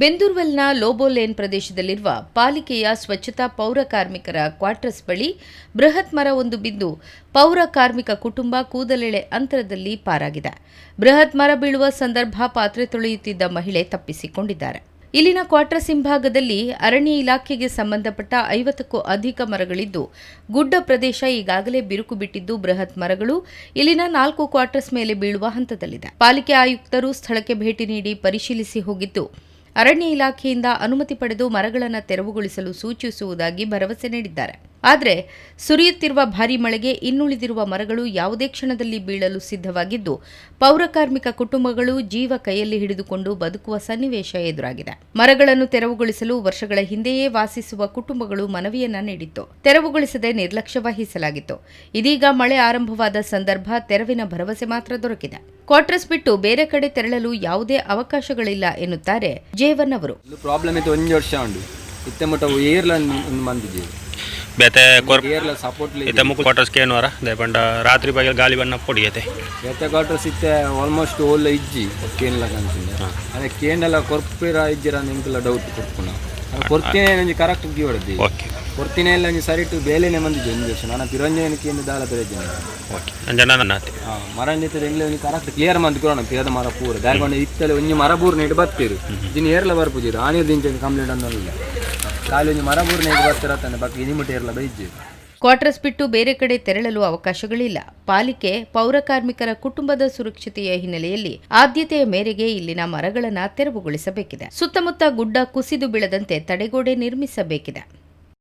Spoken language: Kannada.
ಬೆಂದೂರ್ವೆಲ್ನ ಲೋಬೋಲೇನ್ ಪ್ರದೇಶದಲ್ಲಿರುವ ಪಾಲಿಕೆಯ ಸ್ವಚ್ಛತಾ ಪೌರ ಕಾರ್ಮಿಕರ ಕ್ವಾರ್ಟರ್ಸ್ ಬಳಿ ಬೃಹತ್ ಮರ ಒಂದು ಬಿದ್ದು ಪೌರ ಕಾರ್ಮಿಕ ಕುಟುಂಬ ಕೂದಲೆಳೆ ಅಂತರದಲ್ಲಿ ಪಾರಾಗಿದೆ. ಬೃಹತ್ ಮರ ಬೀಳುವ ಸಂದರ್ಭ ಪಾತ್ರೆ ತೊಳೆಯುತ್ತಿದ್ದ ಮಹಿಳೆ ತಪ್ಪಿಸಿಕೊಂಡಿದ್ದಾರೆ. ಇಲ್ಲಿನ ಕ್ವಾರ್ಟರ್ಸ್ ಹಿಂಭಾಗದಲ್ಲಿ ಅರಣ್ಯ ಇಲಾಖೆಗೆ ಸಂಬಂಧಪಟ್ಟ ಐವತ್ತಕ್ಕೂ ಅಧಿಕ ಮರಗಳಿದ್ದು, ಗುಡ್ಡ ಪ್ರದೇಶ ಈಗಾಗಲೇ ಬಿರುಕು ಬಿಟ್ಟಿದ್ದು ಬೃಹತ್ ಮರಗಳು ಇಲ್ಲಿನ ನಾಲ್ಕು ಕ್ವಾರ್ಟರ್ಸ್ ಮೇಲೆ ಬೀಳುವ ಹಂತದಲ್ಲಿದೆ. ಪಾಲಿಕೆ ಆಯುಕ್ತರು ಸ್ಥಳಕ್ಕೆ ಭೇಟಿ ನೀಡಿ ಪರಿಶೀಲಿಸಿ ಹೋಗಿದ್ದು ಅರಣ್ಯ ಇಲಾಖೆಯಿಂದ ಅನುಮತಿ ಪಡೆದು ಮರಗಳನ್ನು ತೆರವುಗೊಳಿಸಲು ಸೂಚಿಸುವುದಾಗಿ ಭರವಸೆ ನೀಡಿದ್ದಾರೆ. ಆದರೆ ಸುರಿಯುತ್ತಿರುವ ಭಾರೀ ಮಳೆಗೆ ಇನ್ನುಳಿದಿರುವ ಮರಗಳು ಯಾವುದೇ ಕ್ಷಣದಲ್ಲಿ ಬೀಳಲು ಸಿದ್ಧವಾಗಿದ್ದು ಪೌರಕಾರ್ಮಿಕ ಕುಟುಂಬಗಳು ಜೀವ ಕೈಯಲ್ಲಿ ಹಿಡಿದುಕೊಂಡು ಬದುಕುವ ಸನ್ನಿವೇಶ ಎದುರಾಗಿದೆ. ಮರಗಳನ್ನು ತೆರವುಗೊಳಿಸಲು ವರ್ಷಗಳ ಹಿಂದೆಯೇ ವಾಸಿಸುವ ಕುಟುಂಬಗಳು ಮನವಿಯನ್ನ ನೀಡಿತ್ತು. ತೆರವುಗೊಳಿಸದೆ ನಿರ್ಲಕ್ಷ್ಯ ವಹಿಸಲಾಗಿತ್ತು ಇದೀಗ ಮಳೆ ಆರಂಭವಾದ ಸಂದರ್ಭ, ತೆರವಿನ ಭರವಸೆ ಮಾತ್ರ ದೊರಕಿದೆ. ಕ್ವಾರ್ಟರ್ಸ್ ಬಿಟ್ಟು ಬೇರೆ ಕಡೆ ತೆರಳಲು ಯಾವುದೇ ಅವಕಾಶಗಳಿಲ್ಲ ಎನ್ನುತ್ತಾರೆ ಜೇವನ್ ಅವರು. ಬೇತೆ ಕೊರ್ ಏರ್ಲ ಸಪೋರ್ಟ್ ಇತ್ತೆ ಮುಕ್ಕು ಕ್ವಾರ್ಟರ್ಸ್ ಕೇನುವರ ದೇಪಂಡ ರಾತ್ರಿ ಬಗ್ಗೆ ಗಾಳಿ ಬಣ್ಣ ಪೊಡಿಯತೆ. ಬೇತೆ ಕ್ವಾರ್ಟರ್ಸ್ ಇತ್ತೆ ಆಲ್ಮೋಸ್ಟ್ ಓಲ್ಲ ಇಜ್ಜಿ ಕೇನ್ಲ ಕಾಣ್ತಿದ್ದೆ ಅದೇ ಕೇನೆಲ್ಲ ಕೊರ್ಪಿರ ಇಜ್ಜಿರ ನಿಮ್ಗೆಲ್ಲ ಡೌಟ್ ಕೊರ್ಪುನ ಕೊರ್ತಿನೇ ನಂಜಿ ಕರೆಕ್ಟ್ ಗಿ ಹೊಡೆದಿ. ಓಕೆ ಕೊರ್ತಿನೇ ಎಲ್ಲ ನಂಜಿ ಸರಿಟ್ಟು ಬೇಲೆನೆ ಮಂದಿ ವರ್ಷ. ನಾನು ತಿರಂಜನ ಕೇಂದ್ರ ದಾಳ ತೆರೆದಿದ್ದೇನೆ ಓಕೆ ಅಂಜನ ಹತ್ತಿ ಹಾಂ ಮರ ನಿಂತಿದೆ ಎಂಗ್ಲೇ ಒಂದು ಕರೆಕ್ಟ್ ಕ್ಲಿಯರ್ ಮಂದಿ ಕೊರೋಣ ಪೇದ ಮರ ಪೂರ. ದಾರ್ಕೊಂಡು ಇತ್ತಲೆ ಒಂಜಿ ಮರ ಪೂರ್ನ ನೆಟ್ಟು ಬರ್ತೀರು. ದಿನ ಏರ್ಲ ಬರ್ಪುಜಿರು ಆನೆ ದಿನ ಕಂಪ್ಲೇಂಟ್ ಅನ್ನೋಲ್ಲ ಬಾಕಿ ಇನಿಮಿಟ್ ಬೈಜ್ಜಿ ಕ್ವಾರ್ಟರ್ಸ್ ಬಿಟ್ಟು ಬೇರೆ ಕಡೆ ತೆರಳಲು ಅವಕಾಶಗಳಿಲ್ಲ. ಪಾಲಿಕೆ ಪೌರ ಕಾರ್ಮಿಕರ ಕುಟುಂಬದ ಸುರಕ್ಷತೆಯ ಹಿನ್ನೆಲೆಯಲ್ಲಿ ಆದ್ಯತೆಯ ಮೇರೆಗೆ ಇಲ್ಲಿನ ಮರಗಳನ್ನು ತೆರವುಗೊಳಿಸಬೇಕಿದೆ. ಸುತ್ತಮುತ್ತ ಗುಡ್ಡ ಕುಸಿದು ಬೀಳದಂತೆ ತಡೆಗೋಡೆ ನಿರ್ಮಿಸಬೇಕಿದೆ.